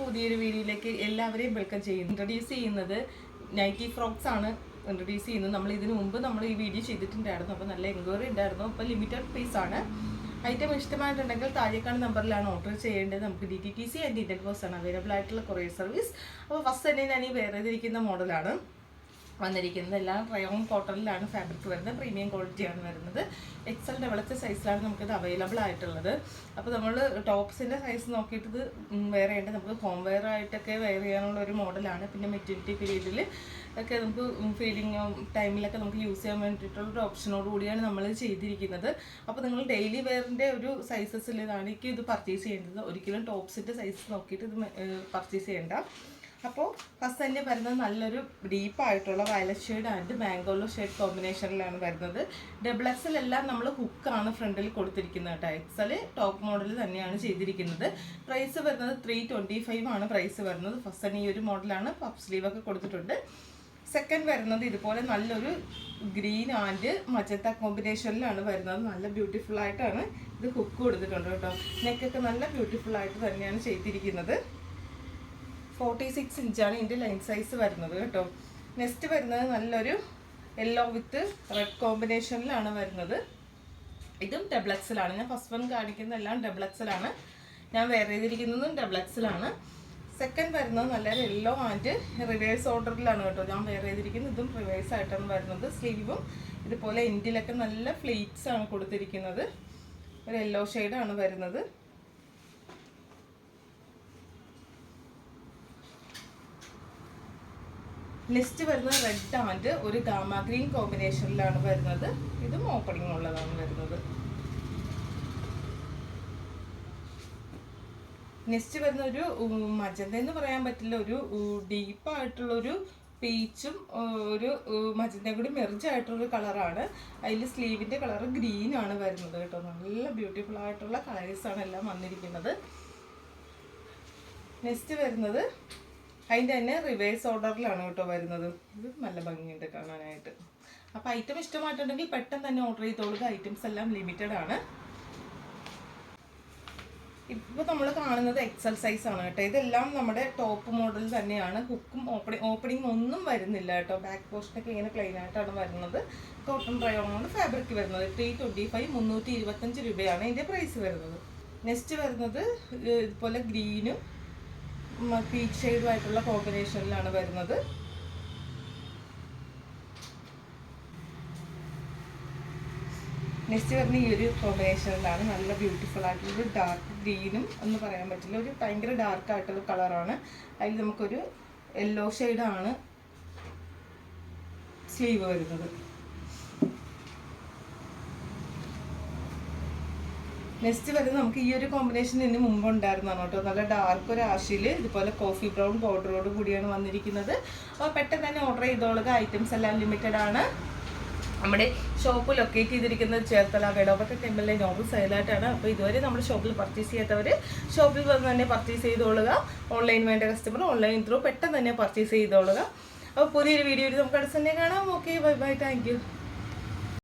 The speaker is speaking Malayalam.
പുതിയൊരു വീഡിയോയിലേക്ക് എല്ലാവരെയും വെൽക്കം ചെയ്യുന്നു. ഇൻട്രൊഡ്യൂസ് ചെയ്യുന്നത് നൈറ്റി ഫ്രോക്സ് ആണ്. ഇൻട്രൊഡ്യൂസ് ചെയ്യുന്നത് നമ്മൾ ഇതിനു മുമ്പ് നമ്മൾ ഈ വീഡിയോ ചെയ്തിട്ടുണ്ടായിരുന്നു. അപ്പോൾ നല്ല എൻക്വയറി ഉണ്ടായിരുന്നു. അപ്പോൾ ലിമിറ്റഡ് പീസ് ആണ്. ഐറ്റം ഇഷ്ടമായിട്ടുണ്ടെങ്കിൽ താഴേക്കാണ് നമ്പറിലാണ് ഓർഡർ ചെയ്യേണ്ടത്. നമുക്ക് D T T C and Indian post ആണ്. അവൈലബിൾ ആയിട്ടുള്ള കൊറിയർ സർവീസ് അപ്പോൾ ഫസ്റ്റ് തന്നെ ഞാൻ ഈ വേറെ ഇരിക്കുന്ന മോഡലാണ് വന്നിരിക്കുന്നത്. എല്ലാം റയോൺ കോട്ടണിലാണ് ഫാബ്രിക് വരുന്നത്. പ്രീമിയം ക്വാളിറ്റിയാണ് വരുന്നത്. എക്സൽ ഡബിളത്തെ സൈസിലാണ് നമുക്കിത് അവൈലബിൾ ആയിട്ടുള്ളത്. അപ്പോൾ നമ്മൾ ടോപ്സിന്റെ സൈസ് നോക്കിയിട്ട് ഇത് വേറെ ഉണ്ട് നമുക്ക് ഹോം വെയർ ആയിട്ടൊക്കെ വെയർ ചെയ്യാനുള്ള ഒരു മോഡലാണ് പിന്നെ മെറ്റിനിറ്റി പീരീഡിൽ ഒക്കെ നമുക്ക് ഫീലിംഗ് ടൈമിലൊക്കെ നമുക്ക് യൂസ് ചെയ്യാൻ വേണ്ടിയിട്ടുള്ള ഒരു ഓപ്ഷനോട് കൂടിയാണ് നമ്മൾ ചെയ്തിരിക്കുന്നത്. അപ്പോൾ നിങ്ങൾ ഡെയിലി വെയറിന്റെ ഒരു സൈസസിൽ എനിക്ക് ഇത് പർച്ചേസ് ചെയ്യേണ്ടത്. ഒരിക്കലും ടോപ്സിന്റെ സൈസ് നോക്കിയിട്ട് ഇത് പർച്ചേസ് ചെയ്യേണ്ട. അപ്പോൾ ഫസ്റ്റ് തന്നെ വരുന്നത് നല്ലൊരു ഡീപ്പായിട്ടുള്ള violet shade and mango yellow shade കോമ്പിനേഷനിലാണ് വരുന്നത്. ഡബിൾ എക്സലെല്ലാം നമ്മൾ ഹുക്കാണ് ഫ്രണ്ടിൽ കൊടുത്തിരിക്കുന്നത് കേട്ടോ. എക്സൽ ടോപ്പ് മോഡൽ തന്നെയാണ് ചെയ്തിരിക്കുന്നത്. പ്രൈസ് വരുന്നത് ത്രീ ട്വന്റി ഫൈവ് ആണ് പ്രൈസ് വരുന്നത്. ഫസ്റ്റ് തന്നെ ഈ ഒരു മോഡലാണ് പഫ് സ്ലീവ് ഒക്കെ കൊടുത്തിട്ടുണ്ട്. സെക്കൻഡ് വരുന്നത് ഇതുപോലെ നല്ലൊരു ഗ്രീൻ ആൻഡ് മജത്ത കോമ്പിനേഷനിലാണ് വരുന്നത്. നല്ല ബ്യൂട്ടിഫുൾ ആയിട്ടാണ് ഇത് ഹുക്ക് കൊടുത്തിട്ടുണ്ട് കേട്ടോ. നെക്കൊക്കെ നല്ല ബ്യൂട്ടിഫുൾ ആയിട്ട് തന്നെയാണ് ചെയ്തിരിക്കുന്നത്. ഫോർട്ടി സിക്സ് ഇഞ്ചാണ് ഇതിന്റെ ലൈൻ സൈസ് വരുന്നത് കേട്ടോ. നെക്സ്റ്റ് വരുന്നത് നല്ലൊരു യെല്ലോ വിത്ത് റെഡ് കോമ്പിനേഷനിലാണ് വരുന്നത്. ഇതും ഡബിൾ എക്സലാണ് ഞാൻ ഫസ്റ്റ് വൺ കാണിക്കുന്ന എല്ലാം ഡബിൾ എക്സലാണ് ഞാൻ വേറെ ചെയ്തിരിക്കുന്നതും ഡബിൾ എക്സലാണ് സെക്കൻഡ് വരുന്നത് നല്ലൊരു യെല്ലോ ആൻഡ് റിവേഴ്സ് ഓർഡറിലാണ് കേട്ടോ. ഞാൻ വേറെ ചെയ്തിരിക്കുന്നത് ഇതും റിവേഴ്സ് ആയിട്ടാണ് വരുന്നത്. സ്ലീവും ഇതുപോലെ എൻഡിലൊക്കെ നല്ല ഫ്ലീറ്റ്സ് ആണ് കൊടുത്തിരിക്കുന്നത്. ഒരു യെല്ലോ ഷെയ്ഡാണ് വരുന്നത്. നെക്സ്റ്റ് വരുന്നത് റെഡ് ആൻഡ് ഒരു ഗാമ ഗ്രീൻ കോമ്പിനേഷനിലാണ് വരുന്നത്. ഇതും ഓപ്പണിംഗ് ഉള്ളതാണ് വരുന്നത്. നെക്സ്റ്റ് വരുന്ന ഒരു മജന്ത എന്ന് പറയാൻ പറ്റില്ല. ഒരു ഡീപ്പായിട്ടുള്ള ഒരു പീച്ചും ഒരു മജന്തയും കൂടി മെർജ് കളറാണ് അതിൽ സ്ലീവിന്റെ കളർ ഗ്രീൻ ആണ് വരുന്നത് കേട്ടോ. നല്ല ബ്യൂട്ടിഫുൾ ആയിട്ടുള്ള കളേഴ്സാണ് എല്ലാം വന്നിരിക്കുന്നത്. നെക്സ്റ്റ് വരുന്നത് അതിന്റെ തന്നെ റിവേഴ്സ് ഓർഡറിലാണ് കേട്ടോ വരുന്നത്. ഇത് നല്ല ഭംഗിയുണ്ട് കാണാനായിട്ട്. അപ്പോൾ ഐറ്റം ഇഷ്ടമായിട്ടുണ്ടെങ്കിൽ പെട്ടെന്ന് തന്നെ ഓർഡർ ചെയ്തോളുക ഐറ്റംസ് എല്ലാം ലിമിറ്റഡ് ആണ്. ഇപ്പോൾ നമ്മൾ കാണുന്നത് എക്സൽ സൈസ് ആണ് കേട്ടോ. ഇതെല്ലാം നമ്മുടെ ടോപ്പ് മോഡൽ തന്നെയാണ്. ഹുക്കും ഓപ്പണിംഗ് ഓപ്പണിംഗ് ഒന്നും വരുന്നില്ല കേട്ടോ. ബാക്ക് പോർഷനൊക്കെ ഇങ്ങനെ ക്ലീൻ ആയിട്ടാണ് വരുന്നത്. കോട്ടൺ റയോണാണ് ഫാബ്രിക് വരുന്നത്. ത്രീ ട്വന്റി ഫൈവ് മുന്നൂറ്റി ഇരുപത്തഞ്ച് രൂപയാണ് ഇതിന്റെ പ്രൈസ് വരുന്നത്. നെക്സ്റ്റ് വരുന്നത് ഇതുപോലെ ഗ്രീനും പീച്ച് ഷെയ്ഡുമായിട്ടുള്ള കോമ്പിനേഷനിലാണ് വരുന്നത്. നെക്സ്റ്റ് വരുന്ന ഈ ഒരു കോമ്പിനേഷനിലാണ് നല്ല ബ്യൂട്ടിഫുൾ ആയിട്ടുള്ള ഒരു ഡാർക്ക് ഗ്രീനും എന്ന് പറയാൻ പറ്റില്ല. ഒരു ഭയങ്കര ഡാർക്ക് ആയിട്ടുള്ള കളറാണ് അതിൽ നമുക്കൊരു യെല്ലോ ഷെയ്ഡാണ് സ്ലീവ് വരുന്നത്. നെക്സ്റ്റ് വരുന്നത് നമുക്ക് ഈ ഒരു കോമ്പിനേഷൻ ഇതിന് മുമ്പ് ഉണ്ടായിരുന്നതാണ് കേട്ടോ. നല്ല ഡാർക്ക് ഒരു ആഷിൽ ഇതുപോലെ കോഫി ബ്രൗൺ ബോർഡറോട് കൂടിയാണ് വന്നിരിക്കുന്നത്. അപ്പോൾ പെട്ടെന്ന് തന്നെ ഓർഡർ ചെയ്തോളുക. ഐറ്റംസ് എല്ലാം ലിമിറ്റഡ് ആണ്. നമ്മുടെ ഷോപ്പ് ലൊക്കേറ്റ് ചെയ്തിരിക്കുന്നത് ചേർത്തല വെടോപറ്റ ടെമ്പിളിലെ നോബൽ സൈലായിട്ടാണ് അപ്പോൾ ഇതുവരെ നമ്മുടെ ഷോപ്പിൽ പർച്ചേസ് ചെയ്യാത്തവർ ഷോപ്പിൽ വന്ന് തന്നെ പർച്ചേസ് ചെയ്തോളുക. ഓൺലൈൻ വേണ്ട കസ്റ്റമർ ഓൺലൈൻ ത്രൂ പെട്ടെന്ന് തന്നെ പർച്ചേസ് ചെയ്തോളുക. അപ്പോൾ പുതിയൊരു വീഡിയോയിൽ നമുക്ക് അടുത്ത് തന്നെ കാണാം. Okay bye bye thank